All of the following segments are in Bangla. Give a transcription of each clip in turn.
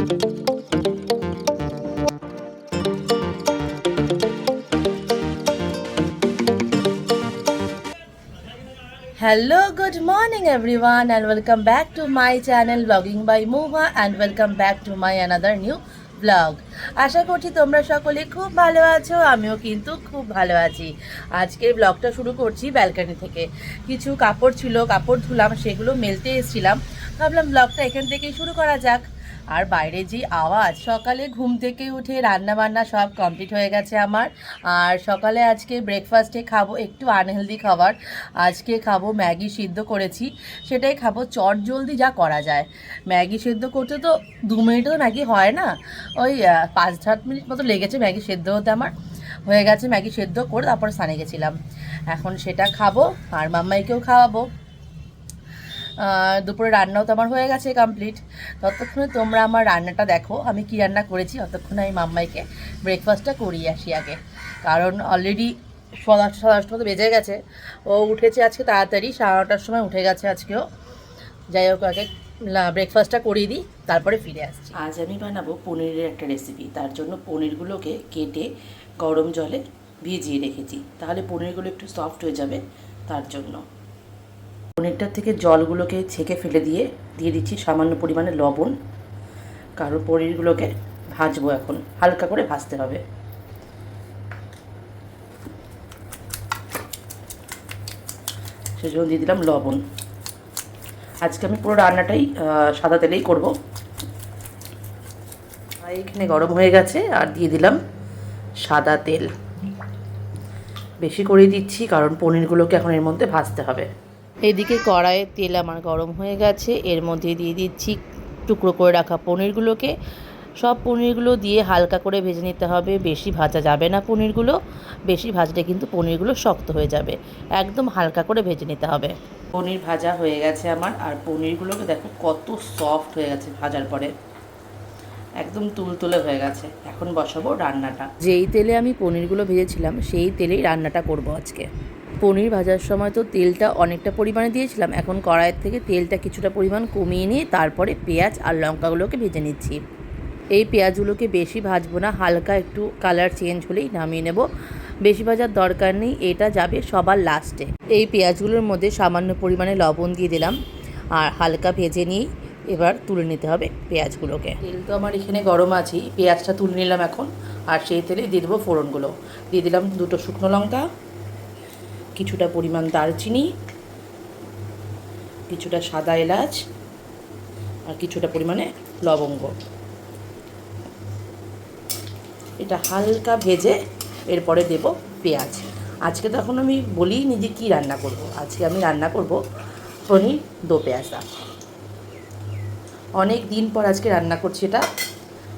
Hello, good morning everyone and welcome back to my channel vlogging by Moha and welcome back to my another new vlog. আশা করছি তোমরা সকলে খুব ভালো আছো আমিও কিন্তু খুব ভালো আছি আজকের ব্লগটা শুরু করছি ব্যালকানি থেকে কিছু কাপড় ছিল কাপড় ধুলাম সেগুলো মেলতে এসেছিলাম ভাবলাম ব্লগটা এখান থেকেই শুরু করা যাক আর বাইরে যে আওয়াজ, সকালে ঘুম থেকে উঠে রান্না বান্না সব কমপ্লিট হয়ে গেছে আমার। আর সকালে আজকে ব্রেকফাস্টে খাব একটু আনহেলদি খাবার। আজকে খাব ম্যাগি সিদ্ধ করেছি, সেটাই খাব। চট জলদি যা করা যায়। ম্যাগি সিদ্ধ করতে তো দু মিনিটও ম্যাগি হয় না। ওই পাঁচ সাত মিনিট মতো লেগেছে ম্যাগি সেদ্ধ হতে আমার। হয়ে গেছে ম্যাগি সেদ্ধ করে তারপর স্নানে গেছিলাম। এখন সেটা খাব, আর মাম্মাইকেও খাওয়াবো। দুপুরে রান্নাও তো আমার হয়ে গেছে কমপ্লিট ততক্ষণে তোমরা আমার রান্নাটা দেখো, আমি কি রান্না করেছি, ততক্ষণে আমি মাম্মাইকে ব্রেকফাস্টটা করিয়ে আসি আগে। কারণ অলরেডি সাড়ে আটটা, সাড়ে মতো বেজে গেছে। ও উঠেছে আজকে তাড়াতাড়ি, সাড়ে নটার সময় উঠে গেছে আজকেও যাই হোক, আগে ব্রেকফাস্টটা করিয়ে দিই, তারপরে ফিরে আসছি। আজ আমি বানাবো পনিরের একটা রেসিপি তার জন্য পনিরগুলোকে কেটে গরম জলে ভিজিয়ে রেখেছি। তাহলে পনিরগুলো একটু সফট হয়ে যাবে, তার জন্য। পনিরটার থেকে জলগুলোকে ছেঁকে ফেলে দিয়ে দিয়ে দিচ্ছি সামান্য পরিমাণে লবণ। কারণ পনিরগুলোকে ভাজবো এখন। হালকা করে ভাজতে হবে। সেজন্য দিয়ে দিলাম লবণ। আজকে আমি পুরো রান্নাটাই সাদা তেলেই করব। এখানে গরম হয়ে গেছে, আর দিয়ে দিলাম সাদা তেল। বেশি করে দিচ্ছি, কারণ পনিরগুলোকে এখন এর মধ্যে ভাজতে হবে। এদিকে কড়াইয়ে তেল আমার গরম হয়ে গেছে। এর মধ্যে দিয়ে দিচ্ছি টুকরো করে রাখা পনিরগুলোকে। সব পনিরগুলো দিয়ে হালকা করে ভেজে নিতে হবে। বেশি ভাজা যাবে না পনিরগুলো। বেশি ভাজলে কিন্তু পনিরগুলো শক্ত হয়ে যাবে। একদম হালকা করে ভেজে নিতে হবে। পনির ভাজা হয়ে গেছে আমার। আর পনিরগুলোকে দেখো কত সফট হয়ে গেছে ভাজার পরে। একদম তুলতুলে হয়ে গেছে। এখন বসাবো রান্নাটা। যেই তেলে আমি পনিরগুলো ভেজেছিলাম, সেই তেলেই রান্নাটা করব আজকে। পনির ভাজার সময় তো তেলটা অনেকটা পরিমাণে দিয়েছিলাম। এখন কড়াইয়ের থেকে তেলটা কিছুটা পরিমাণ কমিয়ে নিয়ে তারপরে পেঁয়াজ আর লঙ্কাগুলোকে ভেজে নিচ্ছি। এই পেঁয়াজগুলোকে বেশি ভাজবো না, হালকা একটু কালার চেঞ্জ হলেই নামিয়ে নেব। বেশি ভাজার দরকার নেই, এটা যাবে সবার লাস্টে এই পেঁয়াজগুলোর মধ্যে সামান্য পরিমাণে লবণ দিয়ে দিলাম আর হালকা ভেজে নিয়ে এবার তুলে নিতে হবে পেঁয়াজগুলোকে। তেল তো আমার এখানে গরম আছেই, পেঁয়াজটা তুলে নিলাম এখন আর সেই তেলে দিয়ে দেবো ফোড়নগুলো। দিয়ে দিলাম দুটো শুকনো লঙ্কা কিছুটা পরিমাণ দারচিনি, কিছুটা সাদা এলাচ, আর কিছুটা পরিমাণে লবঙ্গ। এটা হালকা ভেজে এরপরে দেব পেঁয়াজ। আজকে তো এখন আমি বলি নিজে কি রান্না করব। আজকে আমি রান্না করব পনির দো পেঁয়াজা অনেক দিন পর আজকে রান্না করছি এটা।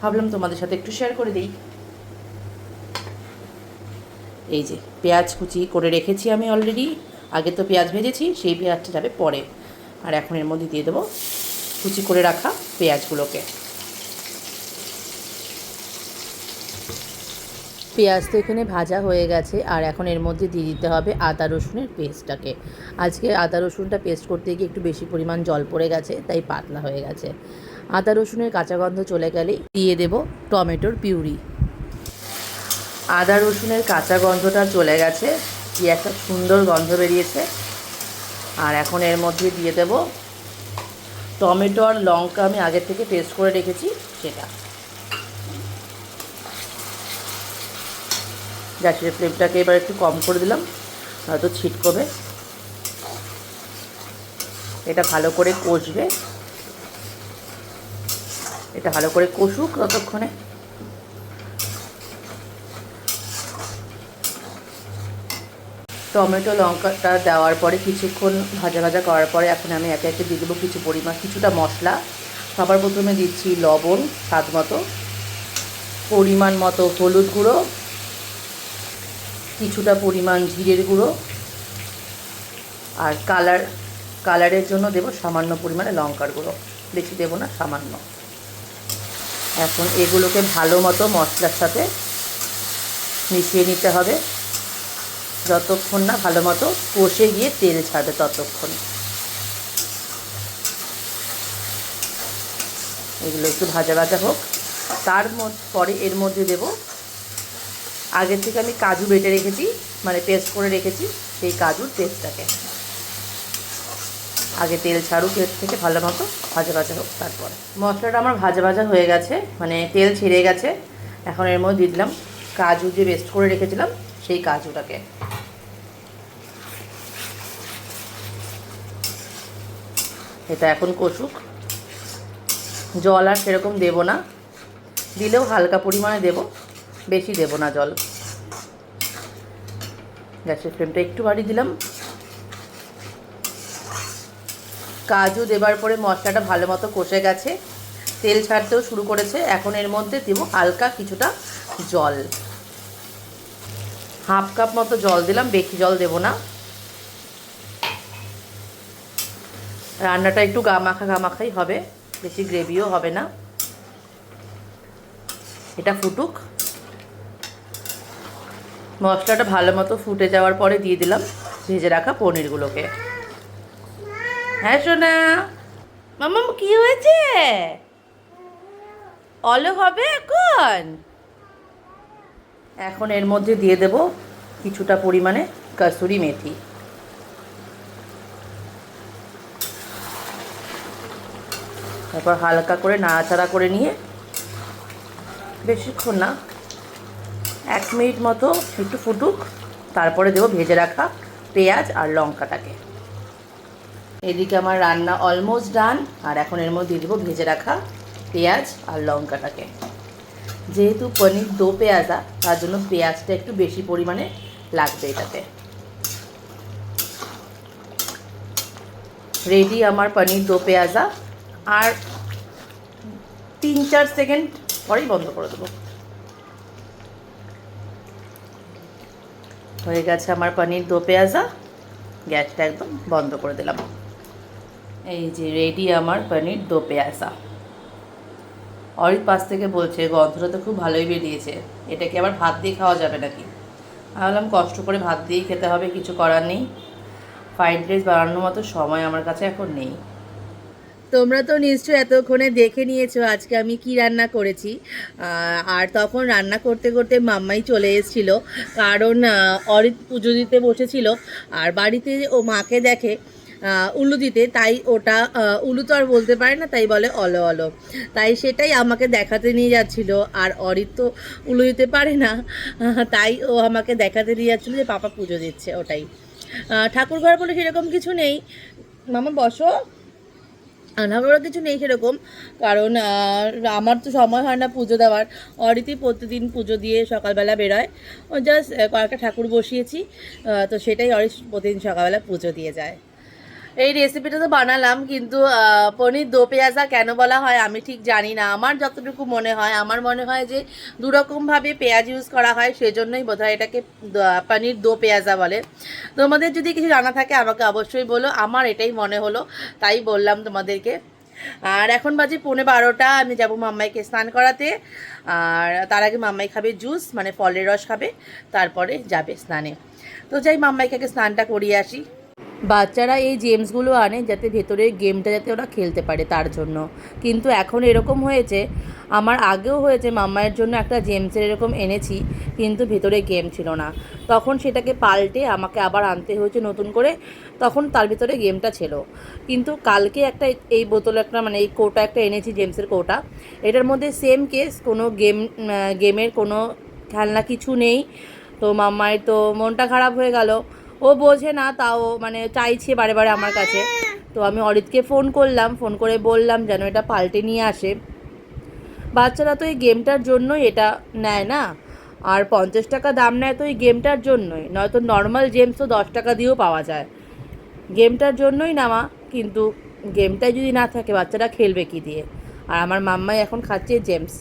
ভাবলাম তোমাদের সাথে একটু শেয়ার করে দিই। এই যে, পেঁয়াজ কুচি করে রেখেছি আমি অলরেডি আগে তো পেঁয়াজ ভেজেছি, সেই পেঁয়াজটা যাবে পরে। আর এখন এর মধ্যে দিয়ে দেবো কুচি করে রাখা পেঁয়াজগুলোকে। পেঁয়াজ তো এখানে ভাজা হয়ে গেছে, আর এখন এর মধ্যে দিয়ে দিতে হবে আদা রসুনের পেস্টটাকে। আজকে আদা রসুনটা পেস্ট করতে গিয়ে একটু বেশি পরিমাণ জল পড়ে গেছে, তাই পাতলা হয়ে গেছে। আদা রসুনের কাঁচা গন্ধ চলে গেলেই দিয়ে দেব টমেটোর পিউরি। আদা রসুনের কাঁচা গন্ধটা চলে গেছে কি একটা সুন্দর গন্ধ বেরিয়েছে। আর এখন এর মধ্যে দিয়ে দেব টমেটো আর লঙ্কা, আমি আগের থেকে পেস্ট করে রেখেছি সেটা। গ্যাসের ফ্লেমটাকে এবার একটু কম করে দিলাম হয়তো ছিটকবে। এটা ভালো করে কষবে। এটা ভালো করে কষুক ততক্ষণে। টমেটো, লঙ্কাটা দেওয়ার পরে কিছুক্ষণ ভাজা ভাজা করার পরে এখন আমি একে একে দিয়ে দেবো কিছু পরিমাণ, কিছুটা মশলা। সবার প্রথমে দিচ্ছি লবণ, স্বাদ মতো। পরিমাণ মতো হলুদ গুঁড়ো, কিছুটা পরিমাণ জিরের গুঁড়ো। আর কালার, কালারের জন্য দেব সামান্য পরিমাণে লঙ্কার গুঁড়ো। বেশি দেবো না, সামান্য। এখন এগুলোকে ভালো মতো মশলার সাথে মিশিয়ে নিতে হবে। যতক্ষণ না ভালো মতো কষে গিয়ে তেল ছাড়বে ততক্ষণ। এগুলো একটু ভাজা ভাজা হোক। তার পরে এর মধ্যে দেব। আগের থেকে আমি কাজু বেটে রেখেছি মানে পেস্ট করে রেখেছি সেই কাজুর পেস্টটাকে। আগে তেল ছাড়ুক, এর থেকে ভালো মতো ভাজা ভাজা হোক তারপরে। মশলাটা আমার ভাজা ভাজা হয়ে গেছে মানে তেল ছেড়ে গেছে। এখন এর মধ্যে দিয়ে দিলাম কাজু যে পেস্ট করে রেখেছিলাম, সেই কাজুটাকে। এটা এখন কষুক জল আর সেরকম দেবো না। দিলেও হালকা পরিমাণে দেব, বেশি দেব না জল। গ্যাসের ফ্লেমটা একটু বাড়িয়ে দিলাম। কাজু দেবার পরে মশলাটা ভালো মতো কষে গেছে। তেল ছাড়তেও শুরু করেছে। এখন এর মধ্যে দেবো হালকা কিছুটা জল। হাফ কাপ মতো জল দিলাম, বেশি জল দেব না। রান্নাটা একটু গামাখা গামাখাই হবে, বেশি গ্রেভিও হবে না। এটা ফুটুক। মশলাটা ভালো মতো ফুটে যাওয়ার পরে দিয়ে দিলাম ভেজে রাখা পনিরগুলোকে। হ্যাঁ সোনা। মামা, কি হয়েছে? অলো হবে এখন? এখন এর মধ্যে দিয়ে দেব কিছুটা পরিমাণে কসুরি মেথি। তারপর হালকা করে নাড়াচাড়া করে নিয়ে বেশিক্ষণ না, এক মিনিট মতো একটু ফুটুক, তারপরে দেবো ভেজে রাখা পেঁয়াজ আর লঙ্কাটাকে। এদিকে আমার রান্না অলমোস্ট ডান আর এখন এর মধ্যে দেবো ভেজে রাখা পেঁয়াজ আর লঙ্কাটাকে। যেহেতু পনির দো পেঁয়াজা, তার জন্য পেঁয়াজটা একটু বেশি পরিমাণে লাগবে এটাতে। রেডি আমার পনির দো পেঁয়াজা? আর তিন চার সেকেন্ড পরেই বন্ধ করে দেবো। হয়ে গেছে আমার পনির দো পেঁয়াজা। গ্যাসটা একদম বন্ধ করে দিলাম। এই যে রেডি আমার পনির দো পেঁয়াজা। অরিত পাশ থেকে বলছে, গন্ধটা তো খুব ভালোই বেরিয়েছে। এটা কি আবার ভাত দিয়ে খাওয়া যাবে নাকি? আমি বললাম কষ্ট করে ভাত দিয়েই খেতে হবে, কিছু করার নেই। ফ্রাইড রাইস বানানোর মতো সময় আমার কাছে এখন নেই। তোমরা তো নিশ্চয়ই এতক্ষণে দেখে নিয়েছো আজকে আমি কি রান্না করেছি। আর তখন রান্না করতে করতে মাম্মাই চলে এসেছিল, কারণ অরিত পুজো দিতে বসেছিল, আর বাড়িতে ও মাকে দেখে উলু দিতে, তাই ওটা উলু তো আর বলতে পারে না, তাই বলে অলো অলো। তাই সেটাই আমাকে দেখাতে নিয়ে যাচ্ছিল, আর অরিত তো উলু দিতে পারে না তাই ও আমাকে দেখাতে নিয়ে যাচ্ছিল যে পাপা পুজো দিচ্ছে ওটাই। ঠাকুর ঘর বলে সেরকম কিছু নেই। মামা, বসো। আনাগোড়া কিছু নেই সেরকম, কারণ আমার তো সময় হয় না পুজো দেওয়ার। অরিতি প্রতিদিন পুজো দিয়ে সকালবেলা বেরোয়। ও জাস্ট কয়েকটা ঠাকুর বসিয়েছি। তো সেটাই অরিত প্রতিদিন সকালবেলা পুজো দিয়ে যায়। এই রেসিপিটা তো বানালাম, কিন্তু পনির দো পেঁয়াজা কেন বলা হয় আমি ঠিক জানি না। আমার যতটুকু মনে হয়, আমার মনে হয় যে দুরকমভাবে পেঁয়াজ ইউজ করা হয়, সেজন্যই বোধহয় এটাকে পনির দো পেঁয়াজা বলে। তোমাদের যদি কিছু জানা থাকে, আমাকে অবশ্যই বলো। আমার এটাই মনে হলো, তাই বললাম তোমাদেরকে। আর এখন বাজে পৌনে বারোটা, আমি যাব মাম্মাইকে স্নান করাতে। আর তার আগে মাম্মাই খাবে জুস মানে ফলের রস খাবে, তারপরে যাবে স্নানে। তো যাই, মাম্মাইকে আগে স্নানটা করিয়ে আসি। বাচ্চারা এই জেমসগুলো আনে যাতে ভেতরে গেমটা যাতে ওরা খেলতে পারে তার জন্য। কিন্তু এখন এরকম হয়েছে, আমার আগেও হয়েছে, মাম্মায়ের জন্য একটা জেমসের এরকম এনেছি, কিন্তু ভেতরে গেম ছিল না। তখন সেটাকে পাল্টে আমাকে আবার আনতে হয়েছে নতুন করে, তখন তার ভিতরে গেমটা ছিল। কিন্তু কালকে একটা এই বোতল একটা মানে এই কোটা একটা এনেছি জেমসের কোটা, এটার মধ্যে সেম কেস কোনো গেম গেমের কোনো খেলনা কিছু নেই। তো মাম্মায়ের তো মনটা খারাপ হয়ে গেল। ও বোঝে না, তাও মানে চাইছে বারে বারে আমার কাছে। তো আমি অরিতকে ফোন করলাম ফোন করে বললাম যেন এটা পাল্টে নিয়ে আসে। বাচ্চারা তো এই গেমটার জন্যই এটা নেয় না। আর পঞ্চাশ টাকা দাম নেয় তো এই গেমটার জন্যই। নয়তো নর্মাল জেমস তো দশ টাকা দিয়েও পাওয়া যায়। গেমটার জন্যই নেওয়া কিন্তু গেমটাই যদি না থাকে, বাচ্চারা খেলবে কি দিয়ে? আর আমার মাম্মাই এখন খাচ্ছে জেমস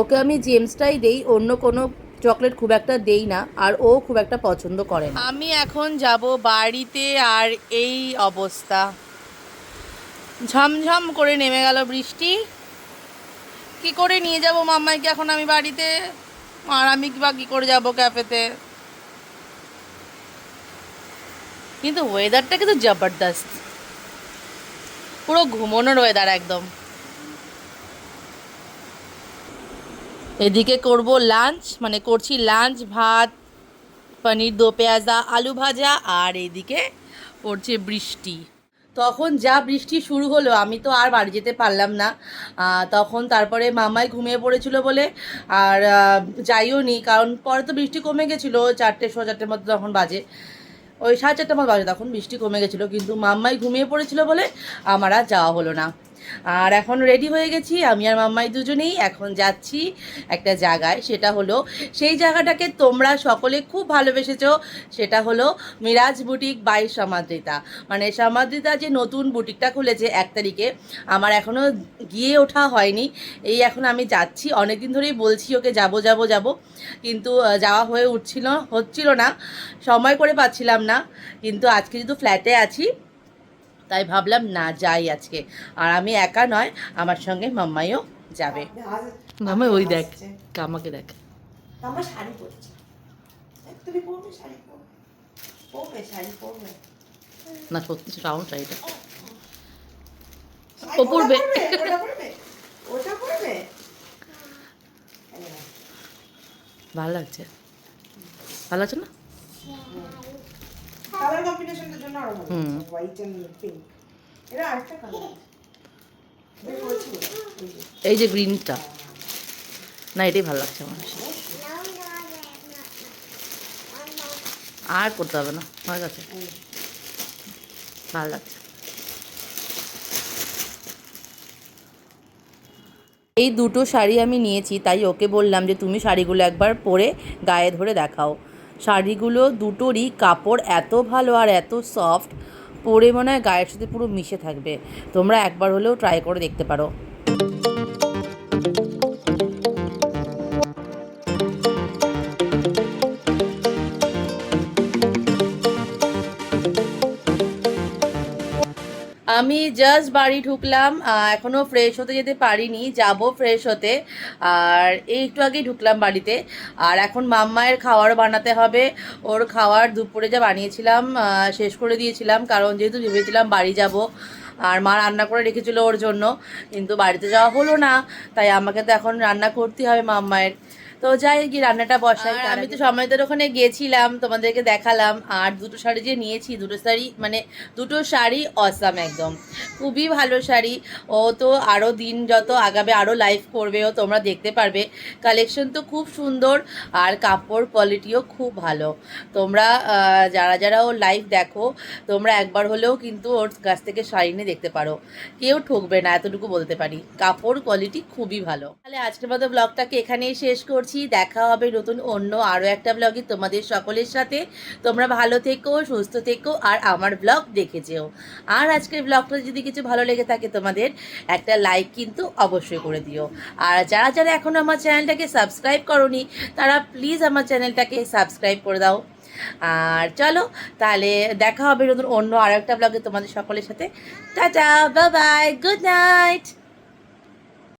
ওকে আমি জেমসটাই দেই, অন্য কোনো চকলেট খুব একটা দেই না, আর ও খুব একটা পছন্দ করে না। আমি এখন যাব বাড়িতে আর এই অবস্থা। ঝমঝম করে নেমে গেল বৃষ্টি। কি করে নিয়ে যাব মাম্মাইকে এখন আমি বাড়িতে? আর আমি বা কী করে যাব ক্যাফেতে? কিন্তু ওয়েদারটা কিন্তু জবরদস্ত। পুরো ঘুমোনোর ওয়েদার একদম। এদিকে করব লাঞ্চ মানে করছি লাঞ্চ ভাত, পনির, দো পেঁয়াজা, আলু ভাজা, আর এদিকে পড়ছে বৃষ্টি। তখন যা বৃষ্টি শুরু হলো, আমি তো আর বাড়ি যেতে পারলাম না। তখন তারপরে মামাই ঘুমিয়ে পড়েছিল বলে, আর যাইও নি, কারণ পরে তো বৃষ্টি কমে গেছিল, চারটে, সোয়া চারটের মতো তখন বাজে। ওই সাড়ে চারটে মতো বাজে, তখন বৃষ্টি কমে গেছিল, কিন্তু মাম্মাই ঘুমিয়ে পড়েছিল বলে আমার আর যাওয়া হলো না। আর এখন রেডি হয়ে গেছি, আমি আর মাম্মাই দুজনেই এখন যাচ্ছি একটা জায়গায়, সেটা হলো সেই জায়গাটাকে তোমরা সকলে খুব ভালোবেসেছ, সেটা হলো মিরাজ বুটিক বাই সমাদ্রিতা। মানে সমাদ্রিতা যে নতুন বুটিকটা খুলেছে এক তারিখে, আমার এখনও গিয়ে ওঠা হয়নি, এই এখন আমি যাচ্ছি অনেক দিন ধরেই বলছি ওকে যাব যাব যাব, কিন্তু যাওয়া হয়ে উঠছিল, হচ্ছিল না, সময় করে পাচ্ছিলাম না, কিন্তু আজকে যেহেতু ফ্ল্যাটে আছি তাই ভাবলাম না যাই আজকে। আর আমি একা নয় আমার সঙ্গে মাম্মাইও যাবে। মাম্মাই ওই দেখ আমাকে দেখ। আমার শাড়ি পরছে। তুমি পরবে শাড়ি পরবে। পরবে শাড়ি পরবে। না সত্যি রাউন্ড শাড়িটা। ও পরবে। ওটা পরবে। ভালো লাগছে। ভালো লাগছে না? কালার কম্বিনেশনটার জন্য আরও ভালো। হোয়াইট এন্ড পিঙ্ক এটা আরেকটা কালার এই যে। গ্রিনটা না এটাই ভালো লাগছে আমার আর করতে হবে না হয়ে গেছে। ভালো লাগছে। এই দুটো শাড়ি আমি নিয়েছি তাই ওকে বললাম যে তুমি শাড়িগুলো একবার পরে গায়ে ধরে দেখাও। শাড়িগুলো দুটোরই কাপড় এত ভালো আর এত সফট পরে মনে হয় গায়ের সাথে পুরো মিশে থাকবে। তোমরা একবার হলেও ট্রাই করে দেখতে পারো। আমি জাস্ট বাড়ি ঢুকলাম এখনও ফ্রেশ হতে যেতে পারিনি, যাব ফ্রেশ হতে। আর এই একটু আগেই ঢুকলাম বাড়িতে। আর এখন মাম্মায়ের খাবার বানাতে হবে। ওর খাওয়ার দুপুরে যা বানিয়েছিলাম শেষ করে দিয়েছিলাম, কারণ যেহেতু ভেবেছিলাম বাড়ি যাব। আর মা রান্না করে রেখেছিল ওর জন্য, কিন্তু বাড়িতে যাওয়া হলো না, তাই আমাকে তো এখন রান্না করতেই হবে মাম্মায়ের। তো যাই গিয়ে রান্নাটা বসাই আমি তো সময়দের ওখানে গেছিলাম তোমাদেরকে দেখালাম আর দুটো শাড়ি যে নিয়েছি দুটো শাড়ি মানে দুটো শাড়ি অসাম একদম। খুবই ভালো শাড়ি ও তো আরও দিন যত আগাবে আরও লাইভ করবে ও তোমরা দেখতে পারবে। কালেকশন তো খুব সুন্দর আর কাপড় কোয়ালিটিও খুব ভালো। তোমরা যারা যারা ওর লাইভ দেখো তোমরা একবার হলেও কিন্তু ওর কাছ থেকে শাড়ি নিয়ে দেখতে পারো। কেউ ঠকবে না এতটুকু বলতে পারি। কাপড় কোয়ালিটি খুবই ভালো। তাহলে আজকের মতো ব্লগটাকে এখানেই শেষ করছি। দেখা হবে নতুন অন্য আরও একটা ব্লগে তোমাদের সকলের সাথে। তোমরা ভালো থেকো, সুস্থ থেকো, আর আমার ব্লগ দেখে যেও। আর আজকের ব্লগটা যদি কিছু ভালো লেগে থাকে তোমাদের, একটা লাইক কিন্তু অবশ্যই করে দিও। আর যারা যারা এখনও আমার চ্যানেলটাকে সাবস্ক্রাইব করনি, তারা প্লিজ আমার চ্যানেলটাকে সাবস্ক্রাইব করে দাও। আর চলো, তাহলে দেখা হবে নতুন অন্য আরও একটা ব্লগে তোমাদের সকলের সাথে। Tata bye bye good night